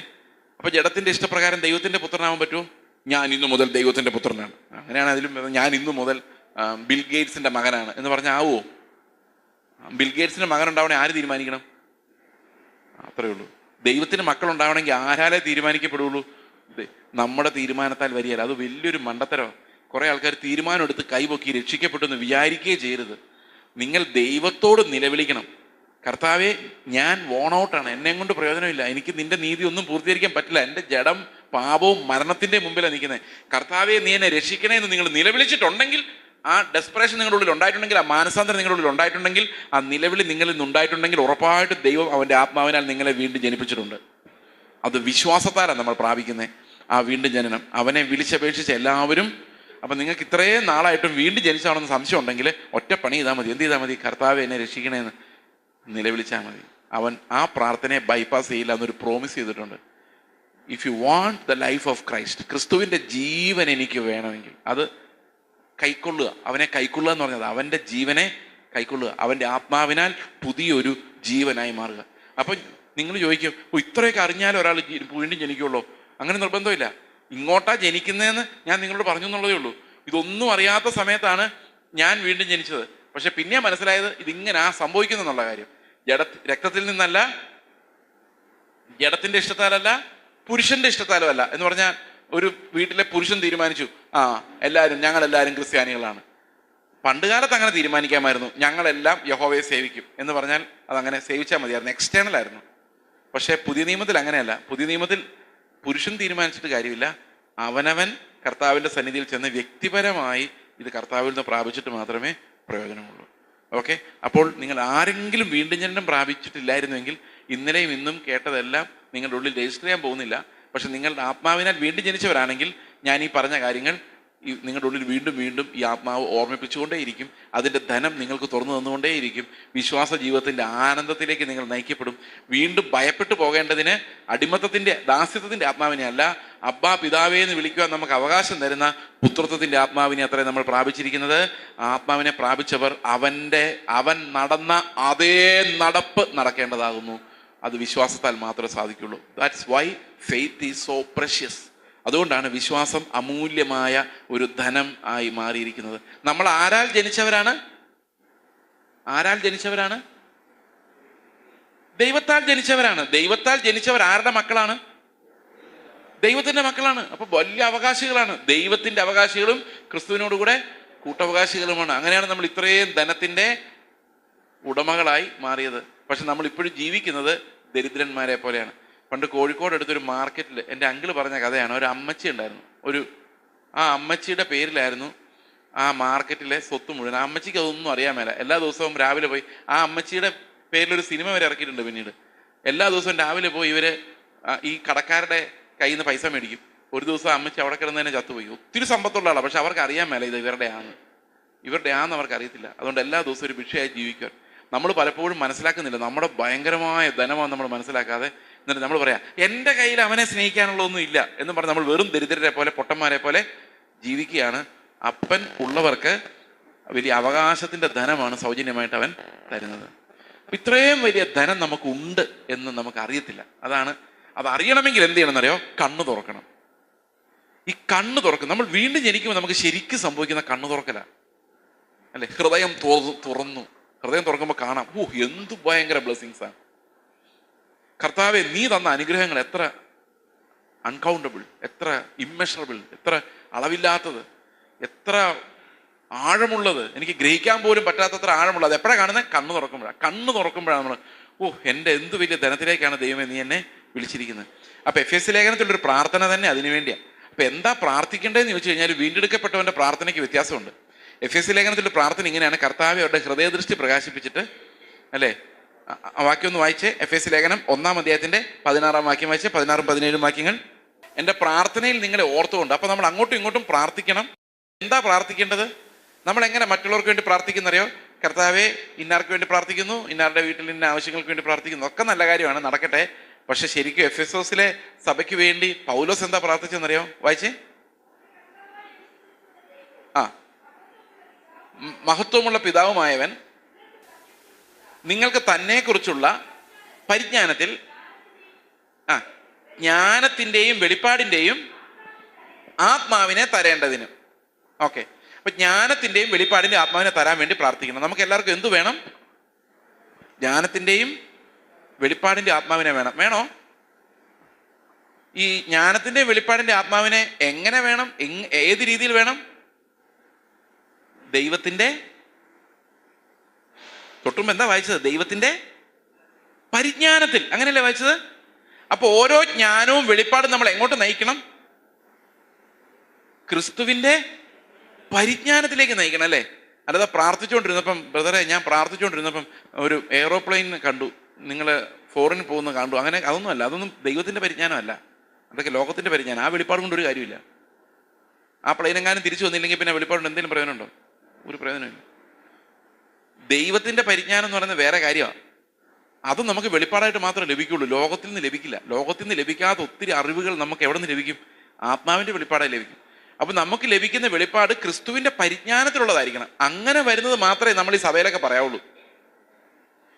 അപ്പൊ ജഡത്തിന്റെ ഇഷ്ടപ്രകാരം ദൈവത്തിന്റെ പുത്രനാവാൻ പറ്റുമോ? ഞാൻ ഇന്നു മുതൽ ദൈവത്തിന്റെ പുത്രനാണ്. അങ്ങനെയാണ് അതിലും ഞാൻ ഇന്നു മുതൽ ബിൽ ഗേറ്റ്സിന്റെ മകനാണ് എന്ന് പറഞ്ഞാൽ ആവുമോ ബിൽ ഗേറ്റ്സിന്റെ മകൻ ഉണ്ടാവണേ ആര് തീരുമാനിക്കണം? അത്രേ ഉള്ളൂ. ദൈവത്തിന് മക്കളുണ്ടാവണമെങ്കിൽ ആരാലേ തീരുമാനിക്കപ്പെടുള്ളൂ. നമ്മുടെ തീരുമാനത്താൽ വരികയല്ല. അത് വലിയൊരു മണ്ടത്തരമാണ് കുറെ ആൾക്കാർ തീരുമാനം എടുത്ത് കൈപൊക്കി രക്ഷിക്കപ്പെട്ടു എന്ന് വിചാരിക്കുകയേ ചെയ്യരുത്. നിങ്ങൾ ദൈവത്തോട് നിലവിളിക്കണം. കർത്താവെ ഞാൻ വോൺ ഔട്ടാണ് എന്നെ കൊണ്ട് പ്രയോജനമില്ല. എനിക്ക് നിന്റെ നീതി ഒന്നും പൂർത്തീകരിക്കാൻ പറ്റില്ല. എന്റെ ജഡം പാപവും മരണത്തിന്റെ മുമ്പിലാണ് നിൽക്കുന്നത് കർത്താവെ നീ എന്നെ രക്ഷിക്കണേ എന്ന് നിങ്ങൾ നിലവിളിച്ചിട്ടുണ്ടെങ്കിൽ ആ ഡെസ്പറേഷൻ നിങ്ങളുടെ ഉള്ളിൽ ഉണ്ടായിട്ടുണ്ടെങ്കിൽ ആ മാനസാന്തരം നിങ്ങളുടെ ഉള്ളിൽ ഉണ്ടായിട്ടുണ്ടെങ്കിൽ ആ നിലവിളി നിങ്ങളിൽ നിന്ന് ഉണ്ടായിട്ടുണ്ടെങ്കിൽ ഉറപ്പായിട്ട് ദൈവം അവന്റെ ആത്മാവിനാൽ നിങ്ങളെ വീണ്ടും ജനിപ്പിച്ചിട്ടുണ്ട്. അത് വിശ്വാസത്താലാണ് നമ്മൾ പ്രാപിക്കുന്നത് ആ വീണ്ടും ജനനം. അവനെ വിളിച്ചപേക്ഷിച്ച് എല്ലാവരും അപ്പം നിങ്ങൾക്ക് ഇത്രയും നാളായിട്ടും വീണ്ടും ജനിച്ചാണെന്ന് സംശയം ഉണ്ടെങ്കിൽ ഒറ്റ പണി ചെയ്താൽ മതി. എന്ത് ചെയ്താൽ മതി? കർത്താവ് എന്നെ രക്ഷിക്കണേന്ന് നിലവിളിച്ചാൽ മതി. അവൻ ആ പ്രാർത്ഥനയെ ബൈപ്പാസ് ചെയ്യില്ല എന്നൊരു പ്രോമിസ് ചെയ്തിട്ടുണ്ട്. If you want the life of Christ ക്രിസ്തുവിന്റെ ജീവൻ എനിക്ക് വേണമെങ്കിൽ അത് കൈക്കൊള്ളുക. അവനെ കൈക്കൊള്ളുക എന്ന് പറഞ്ഞത് അവന്റെ ജീവനെ കൈക്കൊള്ളുക. അവന്റെ ആത്മാവിനാൽ പുതിയൊരു ജീവനായി മാറുക. അപ്പം നിങ്ങൾ ചോദിക്കും ഇത്രയൊക്കെ അറിഞ്ഞാലും ഒരാൾ വീണ്ടും ജനിക്കുള്ളൂ? അങ്ങനെ നിർബന്ധമില്ല. ഇങ്ങോട്ടാ ജനിക്കുന്നതെന്ന് ഞാൻ നിങ്ങളോട് പറഞ്ഞു എന്നുള്ളതേ ഉള്ളൂ. ഇതൊന്നും അറിയാത്ത സമയത്താണ് ഞാൻ വീണ്ടും ജനിച്ചത്. പക്ഷെ പിന്നെ മനസ്സിലായത് ഇതിങ്ങനെ ആ സംഭവിക്കുന്നെന്നുള്ള കാര്യം. ജഡ രക്തത്തിൽ നിന്നല്ല ജഡത്തിന്റെ ഇഷ്ടത്താലല്ല പുരുഷന്റെ ഇഷ്ടത്താലും അല്ല എന്ന് പറഞ്ഞാൽ ഒരു വീട്ടിലെ പുരുഷൻ തീരുമാനിച്ചു ആ എല്ലാവരും ഞങ്ങൾ എല്ലാവരും ക്രിസ്ത്യാനികളാണ്. പണ്ട് കാലത്ത് അങ്ങനെ തീരുമാനിക്കാമായിരുന്നു. ഞങ്ങളെല്ലാം യഹോവയെ സേവിക്കും എന്ന് പറഞ്ഞാൽ അതങ്ങനെ സേവിച്ചാൽ മതിയായിരുന്നു. എക്സ്റ്റേണൽ ആയിരുന്നു. പക്ഷേ പുതിയ നിയമത്തിൽ അങ്ങനെയല്ല. പുതിയ നിയമത്തിൽ പുരുഷൻ തീരുമാനിച്ചിട്ട് കാര്യമില്ല. അവനവൻ കർത്താവിന്റെ സന്നിധിയിൽ ചെന്ന് വ്യക്തിപരമായി ഇത് കർത്താവിൽ നിന്ന് പ്രാപിച്ചിട്ട് മാത്രമേ പ്രയോജനമുള്ളൂ. ഓക്കെ? അപ്പോൾ നിങ്ങൾ ആരെങ്കിലും വീണ്ടും ജനനം പ്രാപിച്ചിട്ടില്ലായിരുന്നുവെങ്കിൽ ഇന്നലെയും ഇന്നും കേട്ടതെല്ലാം നിങ്ങളുടെ ഉള്ളിൽ രജിസ്റ്റർ ചെയ്യാൻ പോകുന്നില്ല. പക്ഷെ നിങ്ങളുടെ ആത്മാവിനാൽ വീണ്ടും ജനിച്ചവരാണെങ്കിൽ ഞാൻ ഈ പറഞ്ഞ കാര്യങ്ങൾ ഈ നിങ്ങളുടെ ഉള്ളിൽ വീണ്ടും വീണ്ടും ഈ ആത്മാവ് ഓർമ്മിപ്പിച്ചുകൊണ്ടേയിരിക്കും. അതിന്റെ ധനം നിങ്ങൾക്ക് തുറന്നു തന്നുകൊണ്ടേയിരിക്കും. വിശ്വാസ ജീവിതത്തിന്റെ ആനന്ദത്തിലേക്ക് നിങ്ങൾ നയിക്കപ്പെടും. വീണ്ടും ഭയപ്പെട്ടു പോകേണ്ടതിന് അടിമത്തത്തിന്റെ ദാസ്യത്വത്തിന്റെ ആത്മാവിനെ അല്ല അബ്ബാ പിതാവേ എന്ന് വിളിക്കുവാൻ നമുക്ക് അവകാശം തരുന്ന പുത്രത്വത്തിന്റെ ആത്മാവിനെ അത്രേ നമ്മൾ പ്രാപിച്ചിരിക്കുന്നത്. ആത്മാവിനെ പ്രാപിച്ചവർ അവന്റെ അവൻ നടന്ന അതേ നടപ്പ് നടക്കേണ്ടതാകുന്നു. അത് വിശ്വാസത്താൽ മാത്രമേ സാധിക്കുള്ളൂ. That's why faith is so precious അതുകൊണ്ടാണ് വിശ്വാസം അമൂല്യമായ ഒരു ധനം ആയി മാറിയിരിക്കുന്നത്. നമ്മൾ ആരാൽ ജനിച്ചവരാണ്? ആരാൽ ജനിച്ചവരാണ്? ദൈവത്താൽ ജനിച്ചവരാണ്. ദൈവത്താൽ ജനിച്ചവർ ആരുടെ മക്കളാണ്? ദൈവത്തിന്റെ മക്കളാണ്. അപ്പൊ വലിയ അവകാശികളാണ്. ദൈവത്തിന്റെ അവകാശികളും ക്രിസ്തുവിനോടുകൂടെ കൂട്ടവകാശികളുമാണ്. അങ്ങനെയാണ് നമ്മൾ ഇത്രയും ധനത്തിന്റെ ഉടമകളായി മാറിയത്. പക്ഷെ നമ്മൾ ഇപ്പോഴും ജീവിക്കുന്നത് ദരിദ്രന്മാരെ പോലെയാണ്. പണ്ട് കോഴിക്കോട് അടുത്തൊരു മാർക്കറ്റിൽ എന്റെ അങ്കിൾ പറഞ്ഞ കഥയാണ്. ഒരു അമ്മച്ചി ഉണ്ടായിരുന്നു. ഒരു ആ അമ്മച്ചിയുടെ പേരിലായിരുന്നു ആ മാർക്കറ്റിലെ സ്വത്ത് മുഴുവൻ. ആ അമ്മച്ചിക്ക് അതൊന്നും അറിയാൻ മേല. എല്ലാ ദിവസവും രാവിലെ പോയി ആ അമ്മച്ചിയുടെ പേരിലൊരു സിനിമ വരെ ഇറക്കിയിട്ടുണ്ട് പിന്നീട്. എല്ലാ ദിവസവും രാവിലെ പോയി ഇവർ ഈ കടക്കാരുടെ കയ്യിൽ നിന്ന് പൈസ മേടിക്കും. ഒരു ദിവസം അമ്മച്ചി അവിടെ കിടന്ന് തന്നെ ചത്തുപോയി. ഒത്തിരി സമ്പത്തുള്ള ആളാണ് പക്ഷെ അവർക്ക് അറിയാൻ മേല ഇത് ഇവരുടെ ആണ് ഇവരുടെ ആന്ന് അവർക്ക് അറിയത്തില്ല. അതുകൊണ്ട് എല്ലാ ദിവസവും ഒരു ഭിക്ഷയായി ജീവിക്കുക നമ്മൾ പലപ്പോഴും മനസ്സിലാക്കുന്നില്ല. നമ്മുടെ ഭയങ്കരമായ ധനമാണ് നമ്മൾ മനസ്സിലാക്കാതെ എന്നിട്ട് നമ്മൾ പറയാം എന്റെ കയ്യിൽ അവനെ സ്നേഹിക്കാനുള്ളതൊന്നും ഇല്ല എന്ന് പറഞ്ഞ് നമ്മൾ വെറും ദരിദ്രരെ പോലെ പൊട്ടന്മാരെ പോലെ ജീവിക്കുകയാണ്. അപ്പൻ ഉള്ളവർക്ക് വലിയ അവകാശത്തിന്റെ ധനമാണ് സൗജന്യമായിട്ട് അവൻ തരുന്നത്. ഇത്രയും വലിയ ധനം നമുക്കുണ്ട് എന്ന് നമുക്ക് അറിയത്തില്ല. അതാണ് അത് അറിയണമെങ്കിൽ എന്ത് ചെയ്യണം എന്നറിയോ? കണ്ണ് തുറക്കണം. ഈ കണ്ണ് തുറക്കും. നമ്മൾ വീണ്ടും ജനിക്കുമ്പോൾ നമുക്ക് ശരിക്കും സംഭവിക്കുന്ന കണ്ണ് തുറക്കല. അല്ലെ? ഹൃദയം തുറന്നു. ഹൃദയം തുറക്കുമ്പോൾ കാണാം. ഓ എന്ത് ഭയങ്കര ബ്ലെസ്സിങ്സാണ് കർത്താവെ നീ തന്ന അനുഗ്രഹങ്ങൾ എത്ര അൺകൗണ്ടബിൾ എത്ര ഇമ്മെഷറബിൾ എത്ര അളവില്ലാത്തത് എത്ര ആഴമുള്ളത്. എനിക്ക് ഗ്രഹിക്കാൻ പോലും പറ്റാത്തത്ര ആഴമുള്ളത്. എപ്പോഴാണ് കാണുന്നത് കണ്ണ് തുറക്കുമ്പോഴാണ് കണ്ണ് തുറക്കുമ്പോഴാണ് നമ്മൾ ഓ എന്റെ എന്ത് വലിയ ധനത്തിലേക്കാണ് ദൈവമേ നീ എന്നെ വിളിച്ചിരിക്കുന്നത്? അപ്പോൾ എഫ് എസ് ലേഖനത്തിലൊരു പ്രാർത്ഥന തന്നെ അതിനു വേണ്ടിയാണ് അപ്പം എന്താ പ്രാർത്ഥിക്കേണ്ടതെന്ന് ചോദിച്ചു കഴിഞ്ഞാൽ വീണ്ടെടുക്കപ്പെട്ടവന്റെ പ്രാർത്ഥനയ്ക്ക് വ്യത്യാസമുണ്ട്. എഫ് എസ് ലേഖനത്തിലെ പ്രാർത്ഥന ഇങ്ങനെയാണ്. കർത്താവ് അവരുടെ ഹൃദയദൃഷ്ടി പ്രകാശിപ്പിച്ചിട്ട് അല്ലേ? വാക്യം വായിച്ച്. എഫ് എസ് ലേഖനം ഒന്നാം അധ്യായത്തിന്റെ പതിനാറാം വാക്യം വായിച്ച്. പതിനാറും പതിനേഴും വാക്യങ്ങൾ. എന്റെ പ്രാർത്ഥനയിൽ നിങ്ങളെ ഓർത്തുകൊണ്ട് അപ്പോൾ നമ്മൾ അങ്ങോട്ടും ഇങ്ങോട്ടും പ്രാർത്ഥിക്കണം. എന്താ പ്രാർത്ഥിക്കേണ്ടത്? നമ്മൾ എങ്ങനെ മറ്റുള്ളവർക്ക് വേണ്ടി പ്രാർത്ഥിക്കുന്നറിയോ? കർത്താവെ ഇന്നാർക്ക് വേണ്ടി പ്രാർത്ഥിക്കുന്നു? ഇന്നാരുടെ വീട്ടിൽ ഇന്ന ആവശ്യങ്ങൾക്ക് വേണ്ടി പ്രാർത്ഥിക്കുന്നു? ഒക്കെ നല്ല കാര്യമാണ് നടക്കട്ടെ. പക്ഷെ ശരിക്കും എഫ് എസ് ഓസിലെ സഭയ്ക്ക് വേണ്ടി പൗലോസ് എന്താ പ്രാർത്ഥിച്ചെന്നറിയോ? വായിച്ചേ. ആ. മഹത്വമുള്ള പിതാവുമായവൻ നിങ്ങൾക്ക് തന്നെക്കുറിച്ചുള്ള പരിജ്ഞാനത്തിൽ ആ ജ്ഞാനത്തിന്റെയും വെളിപ്പാടിന്റെയും ആത്മാവിനെ തരേണ്ടതിന്. ഓക്കെ. അപ്പൊ ജ്ഞാനത്തിന്റെയും വെളിപ്പാടിന്റെ ആത്മാവിനെ തരാൻ വേണ്ടി പ്രാർത്ഥിക്കണം നമുക്ക് എല്ലാവർക്കും എന്തു വേണം? ജ്ഞാനത്തിന്റെയും വെളിപ്പാടിന്റെ ആത്മാവിനെ വേണം. വേണോ? ഈ ജ്ഞാനത്തിന്റെ വെളിപ്പാടിന്റെ ആത്മാവിനെ എങ്ങനെ വേണം? ഏത് രീതിയിൽ വേണം? ദൈവത്തിന്റെ തൊട്ടുമ്പോ എന്താ വായിച്ചത്? ദൈവത്തിന്റെ പരിജ്ഞാനത്തിൽ. അങ്ങനെയല്ലേ വായിച്ചത്? അപ്പൊ ഓരോ ജ്ഞാനവും വെളിപ്പാടും നമ്മൾ എങ്ങോട്ട് നയിക്കണം? ക്രിസ്തുവിന്റെ പരിജ്ഞാനത്തിലേക്ക് നയിക്കണം അല്ലേ? അല്ലാതെ പ്രാർത്ഥിച്ചുകൊണ്ടിരുന്നപ്പം ബ്രദറെ ഞാൻ പ്രാർത്ഥിച്ചുകൊണ്ടിരുന്നപ്പം ഒരു എയറോപ്ലെയിൻ കണ്ടു. നിങ്ങൾ ഫോറിന് പോകുന്ന കണ്ടു. അങ്ങനെ അതൊന്നും അല്ല. അതൊന്നും ദൈവത്തിന്റെ പരിജ്ഞാനമല്ല. അതൊക്കെ ലോകത്തിന്റെ പരിജ്ഞാനം. ആ വെളിപ്പാട് കൊണ്ട് ഒരു കാര്യമില്ല. ആ പ്ലെയിൻ എങ്ങാനും തിരിച്ചു വന്നില്ലെങ്കിൽ പിന്നെ വെളിപ്പാടുണ്ട് എന്തെങ്കിലും പ്രയോജനമുണ്ടോ? ഒരു പ്രയോജനമില്ല. ദൈവത്തിന്റെ പരിജ്ഞാനം എന്ന് പറയുന്നത് വേറെ കാര്യമാണ്. അത് നമുക്ക് വെളിപ്പാടായിട്ട് മാത്രമേ ലഭിക്കുള്ളൂ. ലോകത്തിൽ നിന്ന് ലഭിക്കില്ല. ലോകത്തിൽ നിന്ന് ലഭിക്കാത്ത ഒത്തിരി അറിവുകൾ നമുക്ക് എവിടെ നിന്ന് ലഭിക്കും? ആത്മാവിന്റെ വെളിപ്പാടായി ലഭിക്കും. അപ്പൊ നമുക്ക് ലഭിക്കുന്ന വെളിപ്പാട് ക്രിസ്തുവിന്റെ പരിജ്ഞാനത്തിലുള്ളതായിരിക്കണം. അങ്ങനെ വരുന്നത് മാത്രമേ നമ്മൾ ഈ സഭയിലൊക്കെ പറയാവുള്ളൂ.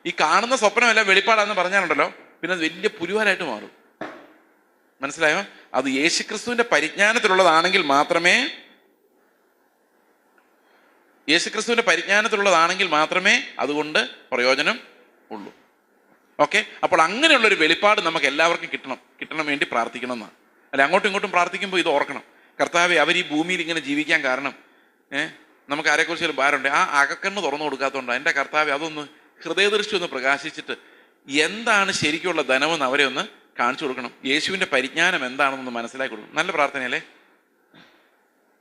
ഈ കാണുന്ന സ്വപ്നമല്ല വെളിപ്പാടാന്ന് പറഞ്ഞാലുണ്ടല്ലോ പിന്നെ അത് വലിയ പുരുവാനായിട്ട് മാറും. മനസ്സിലായോ? അത് യേശുക്രിസ്തുവിന്റെ പരിജ്ഞാനത്തിലുള്ളതാണെങ്കിൽ മാത്രമേ യേശുക്രിസ്തുവിന്റെ പരിജ്ഞാനത്തിലുള്ളതാണെങ്കിൽ മാത്രമേ അതുകൊണ്ട് പ്രയോജനം ഉള്ളൂ. ഓക്കെ? അപ്പോൾ അങ്ങനെയുള്ള ഒരു വെളിപ്പാട് നമുക്ക് എല്ലാവർക്കും കിട്ടണം. കിട്ടണം വേണ്ടി പ്രാർത്ഥിക്കണം എന്നാണ് അല്ലെ അങ്ങോട്ടും ഇങ്ങോട്ടും പ്രാർത്ഥിക്കുമ്പോൾ ഇത് ഓർക്കണം. കർത്താവെ അവർ ഈ ഭൂമിയിൽ ഇങ്ങനെ ജീവിക്കാൻ കാരണം ഏഹ് നമുക്ക് ആരെക്കുറിച്ച് ഒരു ഭാരമുണ്ട്? ആ അകക്കണ്ണ് തുറന്നു കൊടുക്കാത്തതുകൊണ്ട്. എന്റെ കർത്താവെ അതൊന്ന് ഹൃദയദൃഷ്ടി ഒന്ന് പ്രകാശിച്ചിട്ട് എന്താണ് ശരിക്കുള്ള ധനമെന്ന് അവരെ ഒന്ന് കാണിച്ചു കൊടുക്കണം. യേശുവിന്റെ പരിജ്ഞാനം എന്താണെന്നൊന്ന് മനസ്സിലാക്കി കൊടുക്കണം. നല്ല പ്രാർത്ഥനയല്ലേ?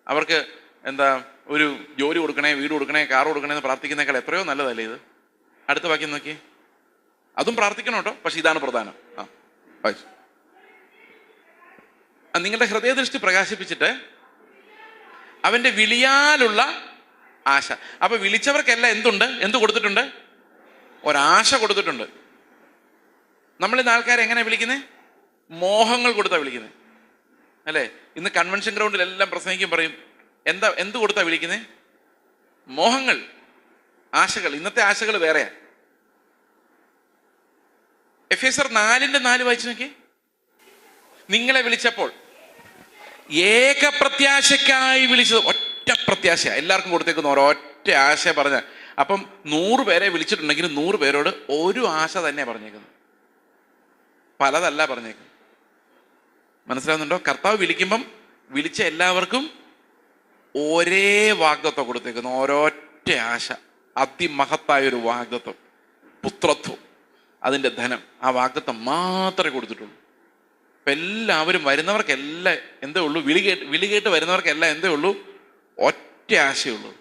അവർക്ക് എന്താ ഒരു ജോലി കൊടുക്കണേ വീട് കൊടുക്കണേ കാർ കൊടുക്കണേ എന്ന് പ്രാർത്ഥിക്കുന്നേക്കാൾ എത്രയോ നല്ലതല്ലേ ഇത്? അടുത്ത വാക്യം നോക്കി അതും പ്രാർത്ഥിക്കണം കേട്ടോ പക്ഷെ ഇതാണ് പ്രധാനം. ആ വായിച്ചു. നിങ്ങളുടെ ഹൃദയദൃഷ്ടി പ്രകാശിപ്പിച്ചിട്ട് അവന്റെ വിളിയാലുള്ള ആശ. അപ്പൊ വിളിച്ചവർക്കെല്ലാം എന്തുണ്ട്? എന്ത് കൊടുത്തിട്ടുണ്ട്? ഒരാശ കൊടുത്തിട്ടുണ്ട്. നമ്മൾ ഇന്ന് ആൾക്കാരെ എങ്ങനെ വിളിക്കുന്നത് മോഹങ്ങൾ കൊടുത്താ വിളിക്കുന്നത് അല്ലേ? ഇന്ന് കൺവെൻഷൻ ഗ്രൗണ്ടിൽ എല്ലാം പ്രസംഗിക്കും പറയും എന്താ എന്ത് കൊടുത്താ വിളിക്കുന്നത് മോഹങ്ങൾ ആശകൾ. ഇന്നത്തെ ആശകൾ വേറെയാ. എഫ് എസ് ആർ നാലിന്റെ നാല് വായിച്ചു നോക്കി. നിങ്ങളെ വിളിച്ചപ്പോൾ ഏക പ്രത്യാശക്കായി വിളിച്ചത് ഒറ്റ പ്രത്യാശ എല്ലാവർക്കും കൊടുത്തേക്കുന്ന ഒറ്റ ആശ പറഞ്ഞ. അപ്പം നൂറ് പേരെ വിളിച്ചിട്ടുണ്ടെങ്കിൽ നൂറ് പേരോട് ഒരു ആശ തന്നെ പറഞ്ഞേക്കുന്നു പലതല്ല പറഞ്ഞേക്കുന്നത്. മനസ്സിലാവുന്നുണ്ടോ? കർത്താവ് വിളിക്കുമ്പം വിളിച്ച എല്ലാവർക്കും ഒരേ വാഗ്ദത്വം കൊടുത്തേക്കുന്നു. ഒരൊറ്റ ആശ. അതിമഹത്തായ ഒരു വാഗ്ദത്വം പുത്രത്വം. അതിന്റെ ധനം. ആ വാഗ്ദത്വം മാത്രമേ കൊടുത്തിട്ടുള്ളൂ. അപ്പം എല്ലാവരും വരുന്നവർക്കെല്ലാം എന്തേ ഉള്ളൂ? വിളി കേട്ട് വിളി കേട്ട് വരുന്നവർക്കെല്ലാം എന്തേ ഉള്ളൂ? ഒറ്റ ആശയുള്ളൂ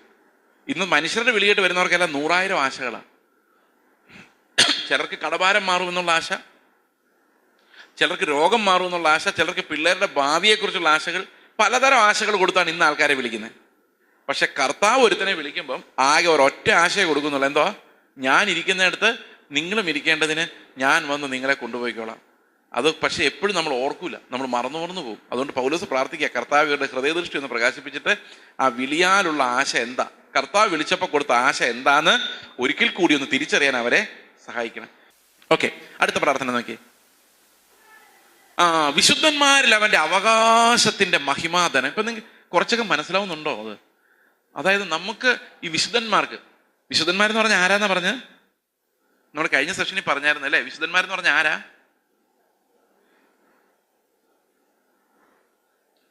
ഇന്ന് മനുഷ്യരുടെ വിളി കേട്ട് വരുന്നവർക്കെല്ലാം നൂറായിരം ആശകളാണ് ചിലർക്ക് കടഭാരം മാറുമെന്നുള്ള ആശ. ചിലർക്ക് രോഗം മാറുമെന്നുള്ള ആശ. ചിലർക്ക് പിള്ളേരുടെ ഭാവിയെക്കുറിച്ചുള്ള ആശകൾ. പലതരം ആശകൾ കൊടുത്താണ് ഇന്ന് ആൾക്കാരെ വിളിക്കുന്നത്. പക്ഷെ കർത്താവ് ഒരുത്തനെ വിളിക്കുമ്പം ആകെ ഒരൊറ്റ ആശയം കൊടുക്കുന്നുള്ളൂ. എന്തോ? ഞാൻ ഇരിക്കുന്നിടത്ത് നിങ്ങളും ഇരിക്കേണ്ടതിന് ഞാൻ വന്ന് നിങ്ങളെ കൊണ്ടുപോയിക്കോളാം. അത് പക്ഷെ എപ്പോഴും നമ്മൾ ഓർക്കൂല. നമ്മൾ മറന്നു മറന്നു പോകും. അതുകൊണ്ട് പൗലോസ് പ്രാർത്ഥിക്കുക കർത്താവിയുടെ ഹൃദയദൃഷ്ടി ഒന്ന് പ്രകാശിപ്പിച്ചിട്ട് ആ വിളിയാലുള്ള ആശ എന്താ? കർത്താവ് വിളിച്ചപ്പോൾ കൊടുത്ത ആശ എന്താന്ന് ഒരിക്കൽ കൂടി ഒന്ന് തിരിച്ചറിയാൻ അവരെ സഹായിക്കണം. ഓക്കെ അടുത്ത പ്രാർത്ഥന നോക്കി ആ വിശുദ്ധന്മാരിൽ അവന്റെ അവകാശത്തിന്റെ മഹിമാധനം. ഇപ്പൊ നിങ്ങൾക്ക് കുറച്ചൊക്കെ മനസ്സിലാവുന്നുണ്ടോ അത്? അതായത് നമുക്ക് ഈ വിശുദ്ധന്മാർക്ക് വിശുദ്ധന്മാരെന്ന് പറഞ്ഞാൽ ആരാന്നാ പറഞ്ഞ? നമ്മൾ കഴിഞ്ഞ സെഷനിൽ പറഞ്ഞായിരുന്നു അല്ലേ? വിശുദ്ധന്മാരെന്ന് പറഞ്ഞ ആരാ?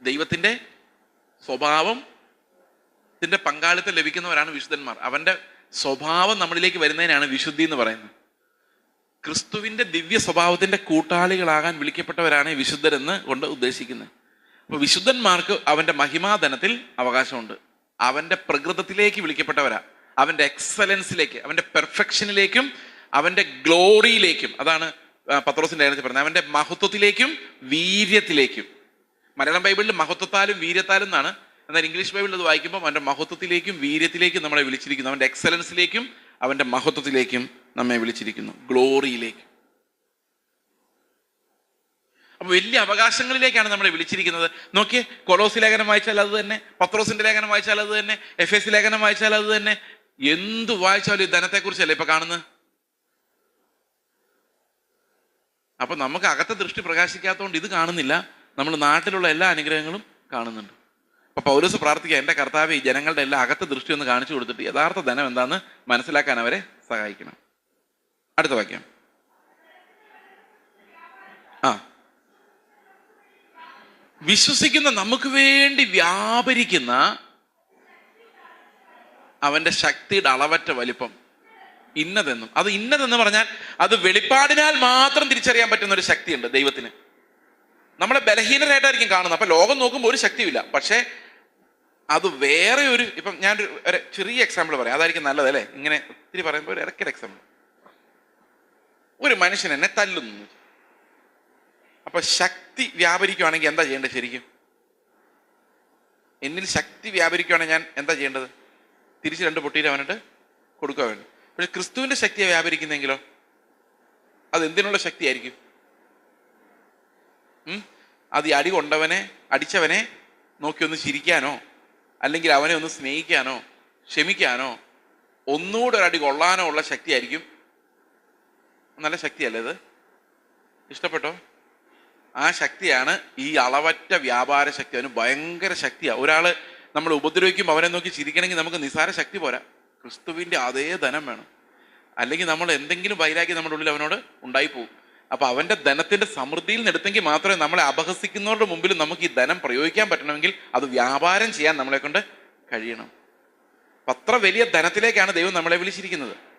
ദൈവത്തിന്റെ സ്വഭാവം ത്തിന്റെ പങ്കാളിത്തം ലഭിക്കുന്നവരാണ് വിശുദ്ധന്മാർ. അവന്റെ സ്വഭാവം നമ്മളിലേക്ക് വരുന്നതിനാണ് വിശുദ്ധി എന്ന് പറയുന്നത്. ക്രിസ്തുവിന്റെ ദിവ്യ സ്വഭാവത്തിന്റെ കൂട്ടാളികളാകാൻ വിളിക്കപ്പെട്ടവരാണ് വിശുദ്ധരെന്ന് കൊണ്ട് ഉദ്ദേശിക്കുന്നത്. അപ്പൊ വിശുദ്ധന്മാർക്ക് അവന്റെ മഹിമാധനത്തിൽ അവകാശമുണ്ട്. അവന്റെ പ്രകൃതത്തിലേക്ക് വിളിക്കപ്പെട്ടവരാ. അവന്റെ എക്സലൻസിലേക്ക് അവന്റെ പെർഫെക്ഷനിലേക്കും അവന്റെ ഗ്ലോറിയിലേക്കും അതാണ് പത്രോസിന്റെ ലേഖനത്തിൽ പറഞ്ഞത്. അവന്റെ മഹത്വത്തിലേക്കും വീര്യത്തിലേക്കും. മലയാളം ബൈബിളിൽ മഹത്വത്താലും വീര്യത്താലും എന്നാണ്. എന്നാൽ ഇംഗ്ലീഷ് ബൈബിളിൽ അത് വായിക്കുമ്പോൾ അവന്റെ മഹത്വത്തിലേക്കും വീര്യത്തിലേക്കും നമ്മളെ വിളിച്ചിരിക്കുന്നു. അവന്റെ എക്സലൻസിലേക്കും അവന്റെ മഹത്വത്തിലേക്കും നമ്മെ വിളിച്ചിരിക്കുന്നു. ഗ്ലോറിയിലേക്ക്. അപ്പോൾ വലിയ അവകാശങ്ങളിലേക്കാണ് നമ്മളെ വിളിച്ചിരിക്കുന്നത്. നോക്കിയേ കൊലോസി ലേഖനം വായിച്ചാൽ അത് തന്നെ പത്രോസിന്റെ ലേഖനം വായിച്ചാൽ അത് തന്നെ എഫ് എസ് ലേഖനം വായിച്ചാൽ അത് തന്നെ. എന്ത് വായിച്ചാലും ഈ ധനത്തെക്കുറിച്ചല്ലേ ഇപ്പൊ കാണുന്നത്? അപ്പൊ നമുക്ക് അകത്തെ ദൃഷ്ടി പ്രകാശിക്കാത്തതുകൊണ്ട് ഇത് കാണുന്നില്ല. നമ്മൾ നാട്ടിലുള്ള എല്ലാ അനുഗ്രഹങ്ങളും കാണുന്നുണ്ട്. പൗലോസ് പ്രാർത്ഥിക്കുക എന്റെ കർത്താവ് ഈ ജനങ്ങളുടെ എല്ലാ അകത്തെ ദൃഷ്ടി ഒന്ന് കാണിച്ചു കൊടുത്തിട്ട് യഥാർത്ഥ ധനം എന്താന്ന് മനസ്സിലാക്കാൻ അവരെ സഹായിക്കണം. അടുത്ത വാക്യം. ആ. വിശ്വസിക്കുന്ന നമുക്ക് വേണ്ടി വ്യാപരിക്കുന്ന അവന്റെ ശക്തിയുടെ അളവറ്റ വലിപ്പം ഇന്നതെന്നും. അത് ഇന്നതെന്ന് പറഞ്ഞാൽ അത് വെളിപ്പാടിനാൽ മാത്രം തിരിച്ചറിയാൻ പറ്റുന്ന ഒരു ശക്തിയുണ്ട് ദൈവത്തിന്. നമ്മളെ ബലഹീനരായിട്ടായിരിക്കും കാണുന്നത്. അപ്പൊ ലോകം നോക്കുമ്പോൾ ഒരു ശക്തിയില്ല പക്ഷേ അത് വേറെ ഒരു ഇപ്പം ഞാൻ ഒരു ചെറിയ എക്സാമ്പിൾ പറയാം. അതായിരിക്കും നല്ലത് അല്ലേ ഇങ്ങനെ ഒത്തിരി പറയുമ്പോൾ ഒരു ഇടയ്ക്കൊരു എക്സാമ്പിൾ ഒരു മനുഷ്യൻ എന്നെ തല്ലുന്നു. അപ്പൊ ശക്തി വ്യാപരിക്കുവാണെങ്കിൽ എന്താ ചെയ്യേണ്ടത് ശരിക്കും? എന്നിൽ ശക്തി വ്യാപരിക്കുവാണെങ്കിൽ ഞാൻ എന്താ ചെയ്യേണ്ടത്? തിരിച്ച് രണ്ട് പൊട്ടിയിൽ അവനിട്ട് കൊടുക്കുക വേണ്ടി പക്ഷെ ക്രിസ്തുവിന്റെ ശക്തിയെ വ്യാപരിക്കുന്നെങ്കിലോ? അത് എന്തിനുള്ള ശക്തിയായിരിക്കും? അത് ഈ അടി കൊണ്ടവനെ അടിച്ചവനെ നോക്കി ഒന്ന് ചിരിക്കാനോ? അല്ലെങ്കിൽ അവനെ ഒന്ന് സ്നേഹിക്കാനോ ക്ഷമിക്കാനോ ഒന്നുകൂടെ ഒരടി കൊള്ളാനോ ഉള്ള ശക്തിയായിരിക്കും. നല്ല ശക്തിയല്ലേ ഇത്? ഇഷ്ടപ്പെട്ടോ? ആ ശക്തിയാണ് ഈ അളവറ്റ വ്യാപാര ശക്തി. അവന് ഭയങ്കര ശക്തിയാണ് ഒരാൾ നമ്മൾ ഉപദ്രവിക്കുമ്പോൾ അവനെ നോക്കി ചിരിക്കണമെങ്കിൽ നമുക്ക് നിസാര ശക്തി പോരാ. ക്രിസ്തുവിന്റെ അതേ ധനം വേണം. അല്ലെങ്കിൽ നമ്മൾ എന്തെങ്കിലും വൈരാഗ്യം നമ്മുടെ ഉള്ളിൽ അവനോട് ഉണ്ടായി പോകും അപ്പൊ അവന്റെ ധനത്തിന്റെ സമൃദ്ധിയിൽ നിന്നെടുത്തെങ്കിൽ മാത്രമേ നമ്മളെ അപഹസിക്കുന്നവരുടെ മുമ്പിൽ നമുക്ക് ഈ ധനം പ്രയോഗിക്കാൻ പറ്റണമെങ്കിൽ അത് വ്യാപാരം ചെയ്യാൻ നമ്മളെ കൊണ്ട് കഴിയണം. അത്ര വലിയ ധനത്തിലേക്കാണ് ദൈവം നമ്മളെ വിളിച്ചിരിക്കുന്നത്.